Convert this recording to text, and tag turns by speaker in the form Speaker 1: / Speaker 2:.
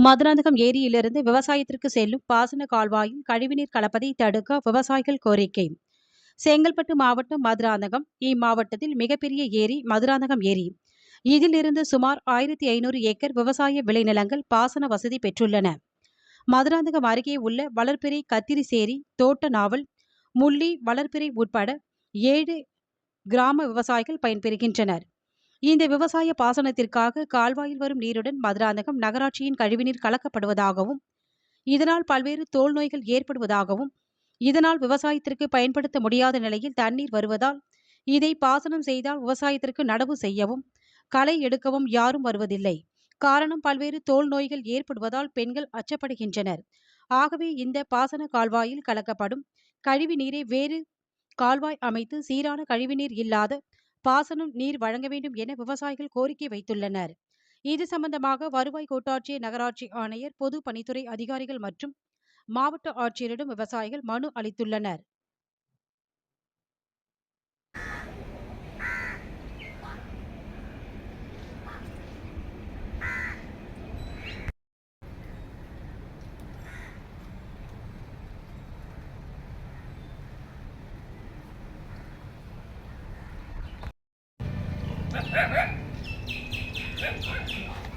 Speaker 1: மதுராந்தகம் ஏரியிலிருந்து விவசாயத்திற்கு செல்லும் பாசன கால்வாயில் கழிவுநீர் கலப்பதை தடுக்க விவசாயிகள் கோரிக்கை. செங்கல்பட்டு மாவட்டம் மதுராந்தகம். இம்மாவட்டத்தில் மிகப்பெரிய ஏரி மதுராந்தகம் ஏரி. இதிலிருந்து சுமார் ஆயிரத்தி ஐநூறு ஏக்கர் விவசாய விளைநிலங்கள் பாசன வசதி பெற்றுள்ளன. மதுராந்தகம் அருகே உள்ள வளர்பிறை கத்திரிசேரி தோட்ட நாவல் முள்ளி வளர்பிறை உட்பட ஏழு கிராம விவசாயிகள் பயன்பெறுகின்றனர். இந்த விவசாய பாசனத்திற்காக கால்வாயில் வரும் நீருடன் மதுராந்தகம் நகராட்சியின் கழிவுநீர் கலக்கப்படுவதாகவும் இதனால் பல்வேறு தோல் நோய்கள் ஏற்படுவதாகவும் இதனால் விவசாயத்திற்கு பயன்படுத்த முடியாத நிலையில் தண்ணீர் வருவதால் இதை பாசனம் செய்தால் விவசாயத்திற்கு நடவு செய்யவும் களை எடுக்கவும் யாரும் வருவதில்லை. காரணம் பல்வேறு தோல் நோய்கள் ஏற்படுவதால் பெண்கள் அச்சப்படுகின்றனர். ஆகவே இந்த பாசன கால்வாயில் கலக்கப்படும் கழிவு நீரை வேறு கால்வாய் அமைத்து சீரான கழிவுநீர் இல்லாத பாசனம் நீர் வழங்க வேண்டும் என விவசாயிகள் கோரிக்கை வைத்துள்ளனர். இது சம்பந்தமாக வருவாய் கோட்டாட்சி நகராட்சி ஆணையர் பொது பணித்துறை அதிகாரிகள் மற்றும் மாவட்ட ஆட்சியரிடம் விவசாயிகள் மனு அளித்துள்ளனர்.
Speaker 2: Thank you.